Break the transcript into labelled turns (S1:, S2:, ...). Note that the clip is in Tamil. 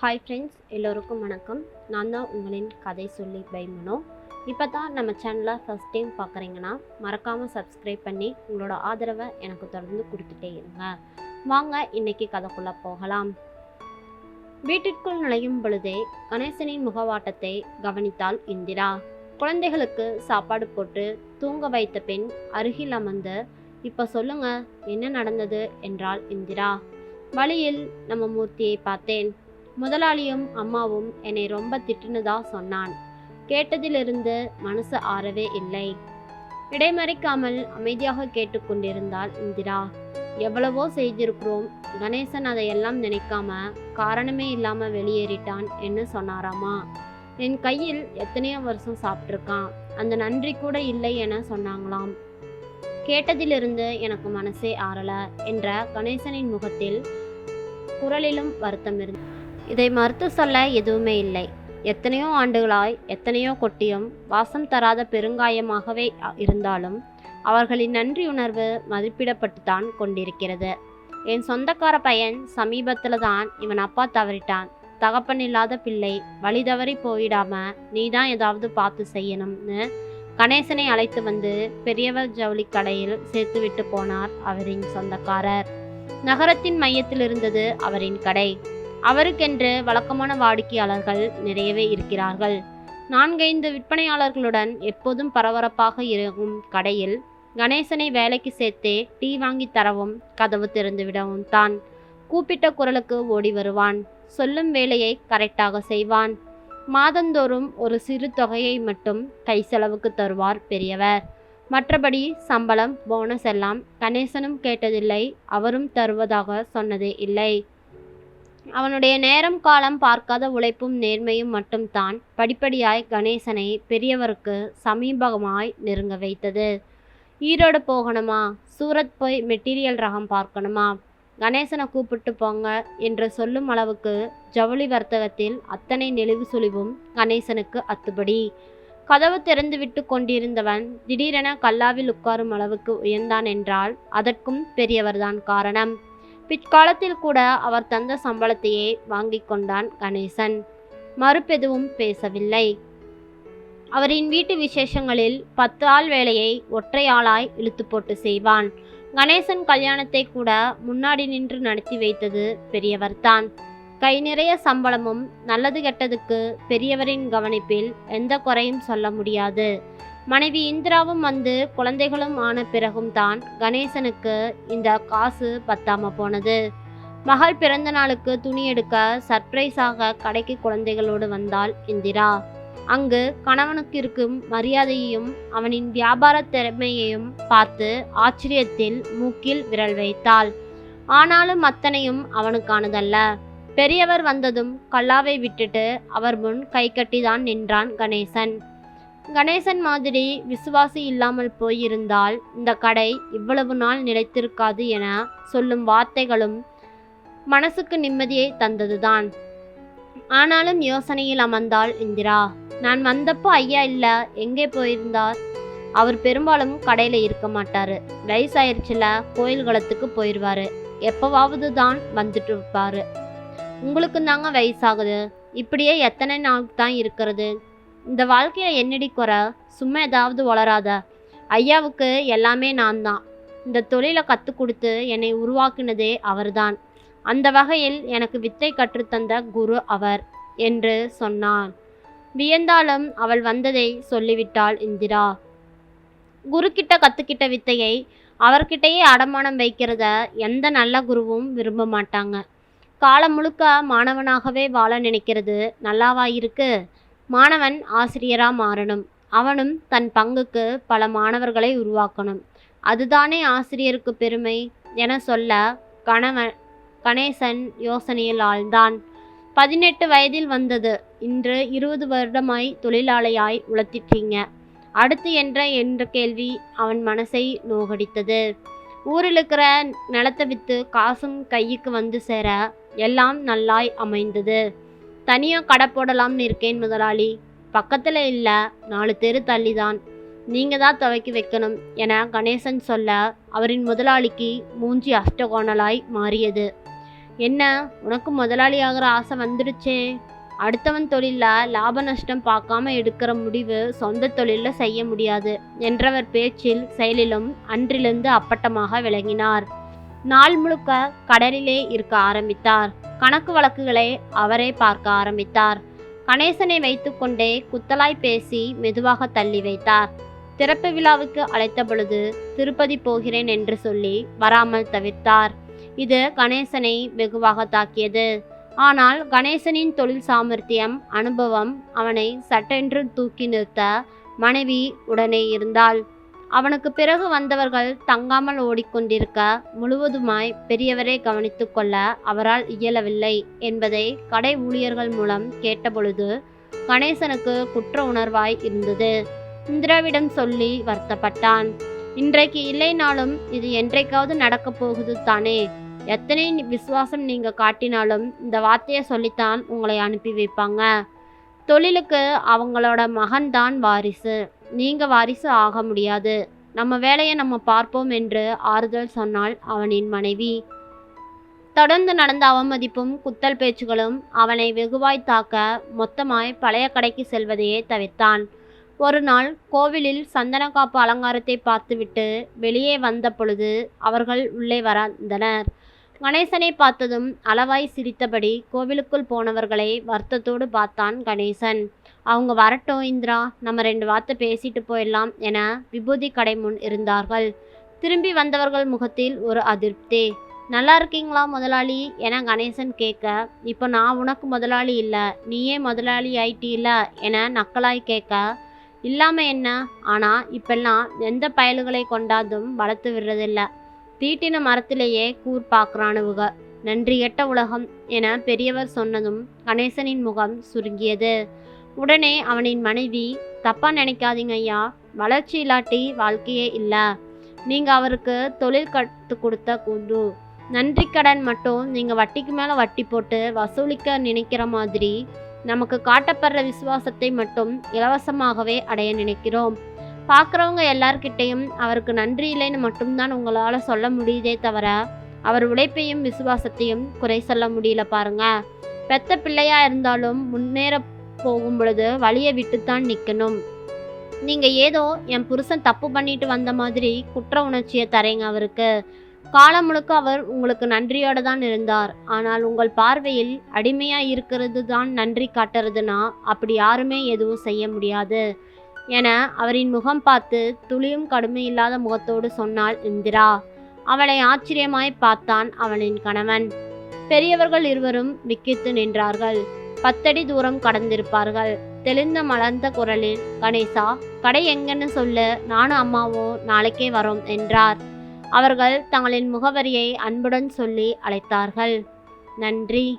S1: ஹாய் ஃப்ரெண்ட்ஸ் எல்லோருக்கும் வணக்கம். நான் தான் உங்களின் கதை சொல்லி பைமனோ இப்போ தான் நம்ம சேனலை ஃபஸ்ட் டைம் பார்க்குறீங்கன்னா மறக்காமல் சப்ஸ்கிரைப் பண்ணி உங்களோட ஆதரவை எனக்கு தொடர்ந்து கொடுத்துட்டே இருங்க. வாங்க இன்னைக்கு கதைக்குள்ளே போகலாம். வீட்டிற்குள் நுழையும் பொழுதே கணேசனின் முகவாட்டத்தை கவனித்தாள் இந்திரா. குழந்தைகளுக்கு சாப்பாடு போட்டு தூங்க வைத்த பெண் அருகில் அமர்ந்து இப்போ சொல்லுங்க என்ன நடந்தது? என்றாள் இந்திரா. வழியில் நம்ம மூர்த்தியை பார்த்தேன். முதலாளியும் அம்மாவும் என்னை ரொம்ப திட்டுனதா சொன்னான். கேட்டதிலிருந்து மனசு ஆறவே இல்லை. இடைமறிக்காமல் அமைதியாக கேட்டுக்கொண்டிருந்தாள் இந்திரா. எவ்வளவோ செய்திருக்கிறோம். கணேசன் அதையெல்லாம் நினைக்காம காரணமே இல்லாம வெளியேறிட்டான் என்று சொன்னாராமா. என் கையில் எத்தனையோ வருஷம் சாப்பிட்ருக்கான் அந்த நன்றி கூட இல்லை என சொன்னாங்களாம். கேட்டதிலிருந்து எனக்கு மனசே ஆறல என்ற கணேசனின் முகத்தில் குரலிலும் வருத்தம் இருந்தது. இதை மறுத்து சொல்ல எதுவுமே இல்லை. எத்தனையோ ஆண்டுகளாய் எத்தனையோ கொட்டியும் வாசம் தராத பெருங்காயமாகவே இருந்தாலும் அவர்களின் நன்றியுணர்வு மதிப்பிடப்பட்டுத்தான் கொண்டிருக்கிறது. என் சொந்தக்கார பையன் சமீபத்தில் தான் இவன் அப்பா தவறிட்டான். தகப்பன் இல்லாத பிள்ளை வழி தவறி போயிடாம நீ தான் ஏதாவது பார்த்து செய்யணும்னு கணேசனை அழைத்து வந்து பெரியவர் ஜவுளி கடையில் சேர்த்துவிட்டு போனார் அவரின் சொந்தக்காரர். நகரத்தின் மையத்தில் இருந்தது அவரின் கடை. அவருக்கென்று வழக்கமான வாடிக்கையாளர்கள் நிறையவே இருக்கிறார்கள். நான்கைந்து விற்பனையாளர்களுடன் எப்போதும் பரபரப்பாக இருக்கும் கடையில் கணேசனை வேலைக்கு சேர்த்தே டீ வாங்கி தரவும் கதவு திறந்து விடவும் தான் கூப்பிட்ட குரலுக்கு ஓடி வருவான். சொல்லும் வேலையை கரெக்டாக செய்வான். மாதந்தோறும் ஒரு சிறு தொகையை மட்டும் கை செலவுக்கு தருவார் பெரியவர். மற்றபடி சம்பளம் போனஸ் எல்லாம் கணேசனும் கேட்டதில்லை அவரும் தருவதாக சொன்னதே இல்லை. அவனுடைய நேரம் காலம் பார்க்காத உழைப்பும் நேர்மையும் மட்டும்தான் படிப்படியாய் கணேசனை பெரியவருக்கு சமீபமாய் நெருங்க வைத்தது. ஈரோடு போகணுமா? சூரத் போய் மெட்டீரியல் ரகம் பார்க்கணுமா? கணேசனை கூப்பிட்டு போங்க என்று சொல்லும் அளவுக்கு ஜவுளி வர்த்தகத்தில் அத்தனை நெளிவு சுழிவும் கணேசனுக்கு அத்துபடி. கதவு திறந்துவிட்டு கொண்டிருந்தவன் திடீரென கல்லாவில் உட்காரும் அளவுக்கு உயர்ந்தான் என்றால் அதற்கும் பெரியவர்தான் காரணம். பிற்காலத்தில் கூட அவர் தந்த சம்பளத்தையே வாங்கிக் கொண்டான் கணேசன். மறுப்பெதுவும் பேசவில்லை. அவரின் வீட்டு விசேஷங்களில் பத்து ஆள் வேலையை ஒற்றை ஆளாய் இழுத்து போட்டு செய்வான். கணேசன் கல்யாணத்தை கூட முன்னாடி நின்று நடத்தி வைத்தது பெரியவர்தான் கை நிறைய சம்பளமும் நல்லது கெட்டதுக்கு பெரியவரின் கவனிப்பில் எந்த குறையும் சொல்ல முடியாது. மனைவி இந்திராவும் வந்து குழந்தைகளும் ஆன பிறகும் தான் கணேசனுக்கு இந்த காசு பத்தாம போனது. மகள் பிறந்த நாளுக்கு துணி எடுக்க சர்ப்ரைஸாக கடைக்கு குழந்தைகளோடு வந்தாள் இந்திரா. அங்கு கணவனுக்கு இருக்கும் மரியாதையையும் அவனின் வியாபார திறமையையும் பார்த்து ஆச்சரியத்தில் மூக்கில் விரல் வைத்தாள். ஆனாலும் அத்தனையும் அவனுக்கானதல்ல. பெரியவர் வந்ததும் கல்லாவை விட்டுட்டு அவர் முன் கை கட்டிதான் நின்றான் கணேசன். கணேசன் மாதிரி விசுவாசி இல்லாமல் போயிருந்தால் இந்த கடை இவ்வளவு நாள் நிலைத்திருக்காது என சொல்லும் வார்த்தைகளும் மனசுக்கு நிம்மதியை தந்ததுதான். ஆனாலும் யோசனையில் அமர்ந்தாள் இந்திரா. நான் வந்தப்போ ஐயா இல்லை எங்கே போயிருந்தார்? அவர் பெரும்பாலும் கடையில் இருக்க மாட்டாரு. வயசாயிருச்சுல கோயில் குளத்துக்கு போயிடுவாரு எப்போவாவது தான் வந்துட்டு இருப்பாரு. உங்களுக்கு தாங்க வயசாகுது. இப்படியே எத்தனை நாள் தான் இருக்கிறது? இந்த வாழ்க்கையில் என்னடி குறை? சும்மா ஏதாவது வளராத. ஐயாவுக்கு எல்லாமே நான் தான் இந்த தொழிலை கற்றுக் கொடுத்து என்னை உருவாக்கினதே அவர்தான். அந்த வகையில் எனக்கு வித்தை கற்றுத்தந்த குரு அவர் என்று சொன்னான் வியந்தாலும் அவள் வந்ததை சொல்லிவிட்டாள் இந்திரா. குருக்கிட்ட கத்துக்கிட்ட வித்தையை அவர்கிட்டயே அடமானம் வைக்கிறத எந்த நல்ல குருவும் விரும்ப மாட்டாங்க. காலம் முழுக்க மாணவனாகவே வாழ நினைக்கிறது. நல்லாவா இருக்கு? மாணவன் ஆசிரியராக மாறணும். அவனும் தன் பங்குக்கு பல மாணவர்களை உருவாக்கணும். அதுதானே ஆசிரியருக்கு பெருமை என சொல்ல கணவன் கணேசன் யோசனையில் ஆழ்ந்தான். பதினெட்டு வயதில் வந்தது. இன்று இருபது வருடமாய் தொழிலாளியாய் உழைத்திட்டீங்க. அடுத்து என்ற என்ற கேள்வி அவன் மனசை நோகடித்தது. ஊரில் இருக்கிற நிலத்தை விற்று காசும் கைக்கு வந்து சேர எல்லாம் நல்லாய் அமைந்தது. தனியாக கடை போடலாம்னு இருக்கேன் முதலாளி. பக்கத்தில் இல்லை நாலு தெரு தள்ளி தான் நீங்கள் தான் துவைக்கி வைக்கணும் என கணேசன் சொல்ல அவரின் முதலாளிக்கு மூஞ்சி அஷ்டகோணலாய் மாறியது. என்ன உனக்கு முதலாளி ஆகிற ஆசை வந்துடுச்சே? அடுத்தவன் தொழிலில் லாப நஷ்டம் பார்க்காம எடுக்கிற முடிவு சொந்த தொழிலில் செய்ய முடியாது என்றவர் பேச்சில் செயலிலும் அன்றிலிருந்து அப்பட்டமாக விளங்கினார். நாள் முழுக்க கடலிலே இருக்க ஆரம்பித்தார். கணக்கு வழக்குகளை அவரே பார்க்க ஆரம்பித்தார். கணேசனை வைத்துக்கொண்டே குத்தலாய் பேசி மெதுவாக தள்ளி வைத்தார். திறப்பு விழாவுக்கு அழைத்த பொழுது திருப்பதி போகிறேன் என்று சொல்லி வராமல் தவிர்த்தார். இது கணேசனை வெகுவாக தாக்கியது. ஆனால் கணேசனின் தொழில் சாமர்த்தியம் அனுபவம் அவனை சட்டென்று தூக்கி நிறுத்த மனைவி உடனே இருந்தாள். அவனுக்கு பிறகு வந்தவர்கள் தங்காமல் ஓடிக்கொண்டிருக்க முழுவதுமாய் பெரியவரை கவனித்து கொள்ள அவரால் இயலவில்லை என்பதை கடை ஊழியர்கள் மூலம் கேட்டபொழுது கணேசனுக்கு குற்ற உணர்வாய் இருந்தது. இந்திராவிடம் சொல்லி வருத்தப்பட்டான். இன்றைக்கு இல்லைனாலும் இது என்றைக்காவது நடக்கப் போகுது தானே. எத்தனை விசுவாசம் நீங்க காட்டினாலும் இந்த வார்த்தையை சொல்லித்தான் உங்களை அனுப்பி வைப்பாங்க. தொழிலுக்கு அவங்களோட மகன்தான் வாரிசு. நீங்க வாரிசு ஆக முடியாது. நம்ம வேலையை நம்ம பார்ப்போம் என்று ஆறுதல் சொன்னாள் அவனின் மனைவி. தொடர்ந்து நடந்த அவமதிப்பும் குத்தல் பேச்சுகளும் அவனை வெகுவாய் தாக்க மொத்தமாய் பழைய கடைக்கு செல்வதையே தவிர்த்தான். ஒரு நாள் கோவிலில் சந்தனக்காப்பு அலங்காரத்தை பார்த்துவிட்டு வெளியே வந்த பொழுது அவர்கள் உள்ளே வந்தனர். கணேசனை பார்த்ததும் அளவாய் சிரித்தபடி கோவிலுக்குள் போனவர்களை வருத்தத்தோடு பார்த்தான் கணேசன். அவங்க வரட்டும் இந்திரா. நம்ம ரெண்டு வார்த்தை பேசிட்டு போயிடலாம் என விபூதி கடை முன் இருந்தார்கள். திரும்பி வந்தவர்கள் முகத்தில் ஒரு அதிருப்தி. நல்லா இருக்கீங்களா முதலாளி? என கணேசன் கேட்க இப்போ நான் உனக்கு முதலாளி இல்லை நீயே முதலாளி ஆயிட்டீல? என நக்கலாய் கேட்க இல்லாமல் என்ன? ஆனால் இப்பெல்லாம் எந்த பயல்களை கொண்டாதும் வளர்த்து விடுறதில்ல. தீட்டின மரத்திலேயே கூர் பார்க்குறானுவுக நன்றியட்ட உலகம் என பெரியவர் சொன்னதும் கணேசனின் முகம் சுருங்கியது. உடனே அவனின் மனைவி தப்பா நினைக்காதீங்க ஐயா. வளர்ச்சி இல்லாட்டி வாழ்க்கையே இல்லை. நீங்கள் அவருக்கு தொழில் கற்று கொடுத்த கூந்து நன்றி கடன் மட்டும் நீங்கள் வட்டிக்கு மேலே வட்டி போட்டு வசூலிக்க நினைக்கிற மாதிரி நமக்கு காட்டப்படுற விசுவாசத்தை மட்டும் இலவசமாகவே அடைய நினைக்கிறோம். பார்க்குறவங்க எல்லார்கிட்டையும் அவருக்கு நன்றி இல்லைன்னு மட்டும்தான் உங்களால் சொல்ல முடியுதே தவிர அவர் உழைப்பையும் விசுவாசத்தையும் குறை சொல்ல முடியல பாருங்க. பெத்த பிள்ளையாக இருந்தாலும் முன்னேற போகும் பொழுது வழியை விட்டுத்தான் நிற்கணும் நீங்கள் ஏதோ என் புருஷன் தப்பு பண்ணிட்டு வந்த மாதிரி குற்ற உணர்ச்சியை தரேங்க அவருக்கு. காலம் முழுக்க அவர் உங்களுக்கு நன்றியோடு தான் இருந்தார். ஆனால் உங்கள் பார்வையில் அடிமையாக இருக்கிறது தான் நன்றி காட்டுறதுனா அப்படி யாருமே எதுவும் செய்ய முடியாது. என அவரின் முகம் பார்த்து துளியும் கடுமையில்லாத முகத்தோடு சொன்னாள் இந்திரா. அவளை ஆச்சரியமாய் பார்த்தான் அவனின் கணவன். பெரியவர்கள் இருவரும் விக்கித்து நின்றார்கள். பத்தடி தூரம் கடந்திருப்பார்கள். தெளிந்த மலர்ந்த குரலில் கணேசா கடை எங்கன்னு சொல்லு. நானும் அம்மாவும் நாளைக்கே வரோம் என்றார். அவர்கள் தங்களின் முகவரியை அன்புடன் சொல்லி அழைத்தார்கள். நன்றி.